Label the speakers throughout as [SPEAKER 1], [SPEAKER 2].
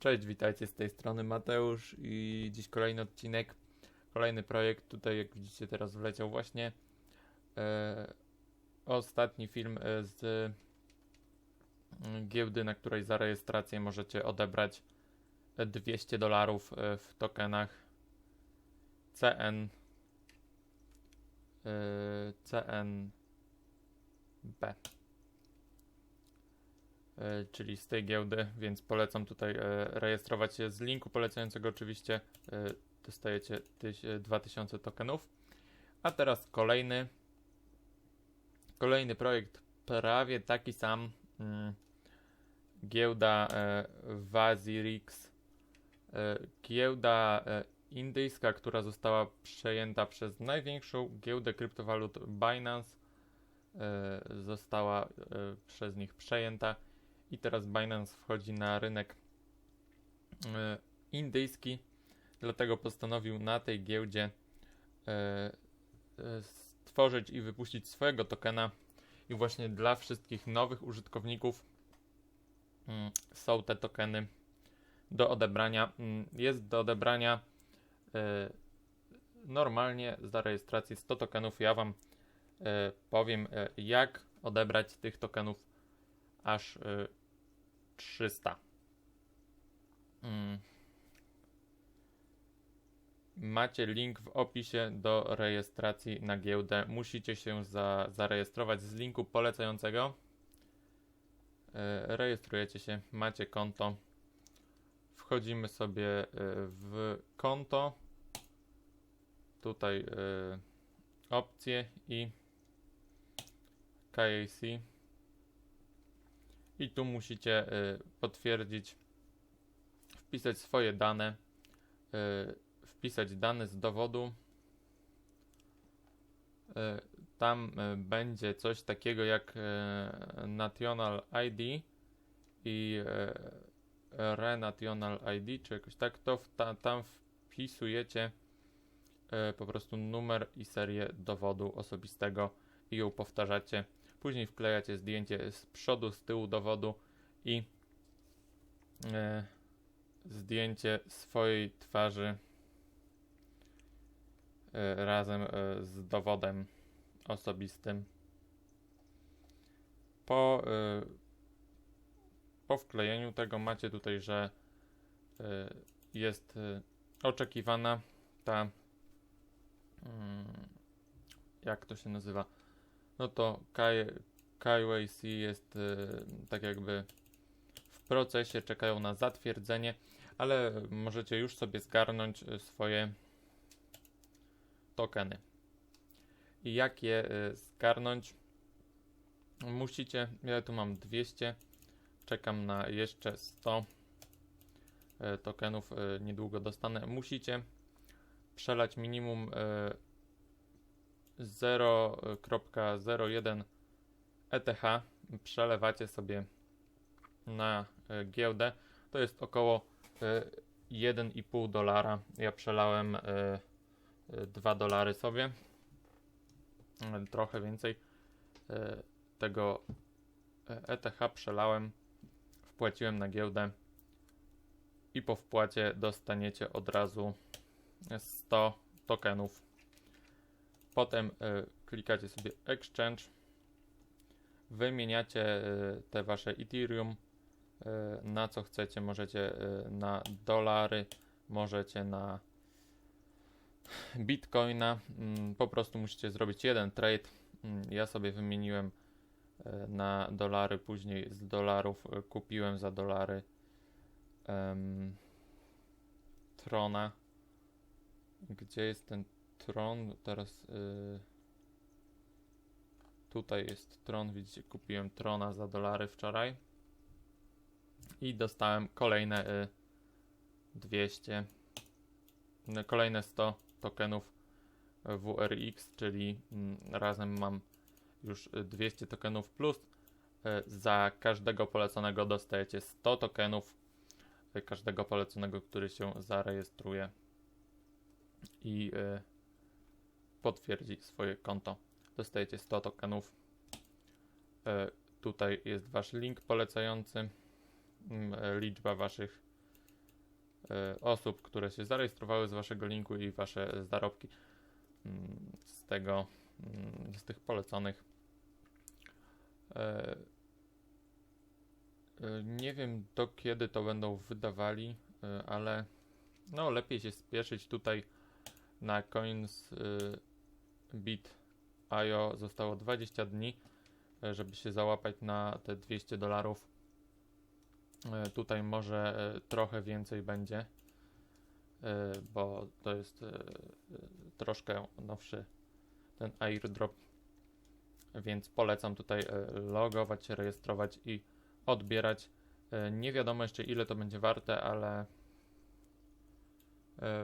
[SPEAKER 1] Cześć, witajcie z tej strony Mateusz i dziś kolejny odcinek, kolejny projekt. Tutaj jak widzicie teraz wleciał właśnie e, ostatni film e, z mm, giełdy, na której za rejestrację możecie odebrać 200 dolarów e, w tokenach CN e, CNB. E, czyli z tej giełdy, więc polecam tutaj e, rejestrować się z linku polecającego oczywiście e, dostajecie tyś, 2000 tokenów. A teraz kolejny kolejny projekt prawie taki sam mm, giełda Wazirix giełda indyjska, która została przejęta przez największą giełdę kryptowalut Binance została przez nich przejęta i teraz Binance wchodzi na rynek e, indyjski, dlatego postanowił na tej giełdzie e, e, stworzyć i wypuścić swojego tokena i właśnie dla wszystkich nowych użytkowników mm, są te tokeny do odebrania. Mm, jest do odebrania normalnie za rejestrację 100 tokenów. Ja Wam powiem, jak odebrać tych tokenów aż 300. Mm. Macie link w opisie do rejestracji na giełdę. Musicie się za, zarejestrować z linku polecającego. E, rejestrujecie się, macie konto. Wchodzimy sobie e, w konto. Tutaj e, opcje i KAC i tu musicie y, potwierdzić, wpisać swoje dane, y, wpisać dane z dowodu. Y, tam będzie coś takiego jak National ID i Renational ID, czy jakoś tak, to ta, tam wpisujecie po prostu numer i serię dowodu osobistego i ją powtarzacie Później wklejacie zdjęcie z przodu, z tyłu dowodu i e, zdjęcie swojej twarzy e, razem e, z dowodem osobistym. Po, e, po wklejeniu tego macie tutaj, że e, jest e, oczekiwana ta mm, jak to się nazywa no to KYC jest y, tak jakby w procesie, czekają na zatwierdzenie, ale możecie już sobie zgarnąć y, swoje tokeny. I jak je y, zgarnąć? Musicie, ja tu mam 200, czekam na jeszcze 100 tokenów, niedługo dostanę. Musicie przelać minimum 0.01 ETH przelewacie sobie na e, giełdę. To jest około 1,5 e, dolara. Ja przelałem 2 e, dolary sobie. Trochę więcej tego ETH przelałem, wpłaciłem na giełdę i po wpłacie dostaniecie od razu 100 tokenów Potem y, klikacie sobie Exchange, wymieniacie y, te wasze Ethereum y, na co chcecie. Możecie na dolary, możecie na Bitcoina. Mm, po prostu musicie zrobić jeden trade. Mm, ja sobie wymieniłem na dolary, później z dolarów kupiłem za dolary um, Trona. Gdzie jest ten Tron, teraz yy, tutaj jest Tron, widzicie, kupiłem Trona za dolary wczoraj i dostałem kolejne yy, 200, yy, kolejne 100 tokenów WRX, czyli yy, razem mam już 200 tokenów plus yy, za każdego poleconego dostajecie 100 tokenów yy, każdego poleconego, który się zarejestruje. I potwierdzi swoje konto. Dostajecie 100 tokenów. E, tutaj jest wasz link polecający, mm, e, liczba waszych e, osób, które się zarejestrowały z waszego linku i wasze zarobki mm, z tego, mm, z tych poleconych. Nie wiem do kiedy to będą wydawali, ale no lepiej się spieszyć tutaj na bit.io zostało 20 dni, e, żeby się załapać na te 200 dolarów. E, Tutaj może e, trochę więcej będzie, bo to jest troszkę nowszy ten airdrop, więc polecam tutaj logować się, rejestrować i odbierać. Nie wiadomo jeszcze ile to będzie warte, ale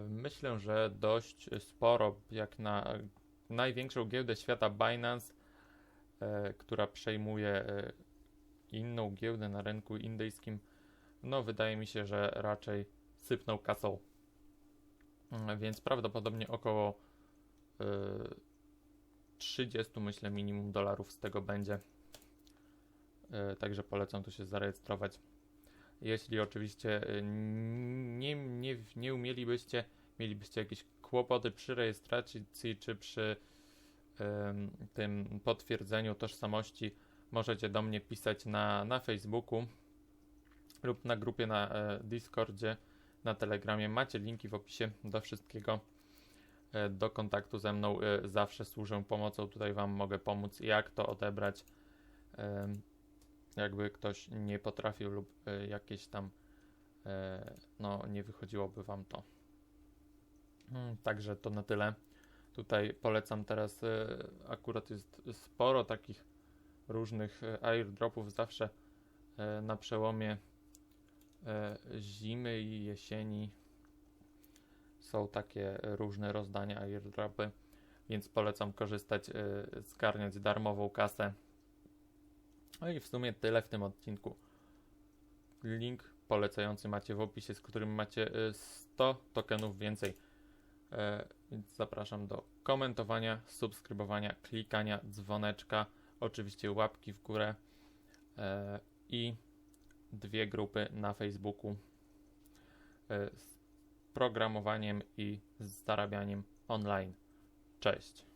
[SPEAKER 1] myślę, że dość sporo, jak na największą giełdę świata Binance, e, która przejmuje e, inną giełdę na rynku indyjskim, no wydaje mi się, że raczej sypną kasą. Mm, Więc prawdopodobnie około e, 30 myślę minimum dolarów z tego będzie. E, Także polecam tu się zarejestrować. Jeśli oczywiście e, nie, nie, nie umielibyście, mielibyście jakieś kłopoty przy rejestracji czy przy tym potwierdzeniu tożsamości, możecie do mnie pisać na, na Facebooku lub na grupie na e, Discordzie, na Telegramie. Macie linki w opisie do wszystkiego. E, do kontaktu ze mną e, zawsze służę pomocą. Tutaj Wam mogę pomóc, jak to odebrać. Jakby ktoś nie potrafił lub jakieś tam no nie wychodziłoby Wam to. Mm, Także to na tyle. Tutaj polecam teraz, e, akurat jest sporo takich różnych e, airdropów zawsze e, na przełomie zimy i jesieni są takie różne rozdania airdropy, więc polecam korzystać, zgarniać darmową kasę. No i w sumie tyle w tym odcinku. Link polecający macie w opisie, z którym macie e, 100 tokenów więcej. E, Więc zapraszam do komentowania, subskrybowania, klikania dzwoneczka, oczywiście łapki w górę e, i dwie grupy na Facebooku e, z programowaniem i z zarabianiem online. Cześć.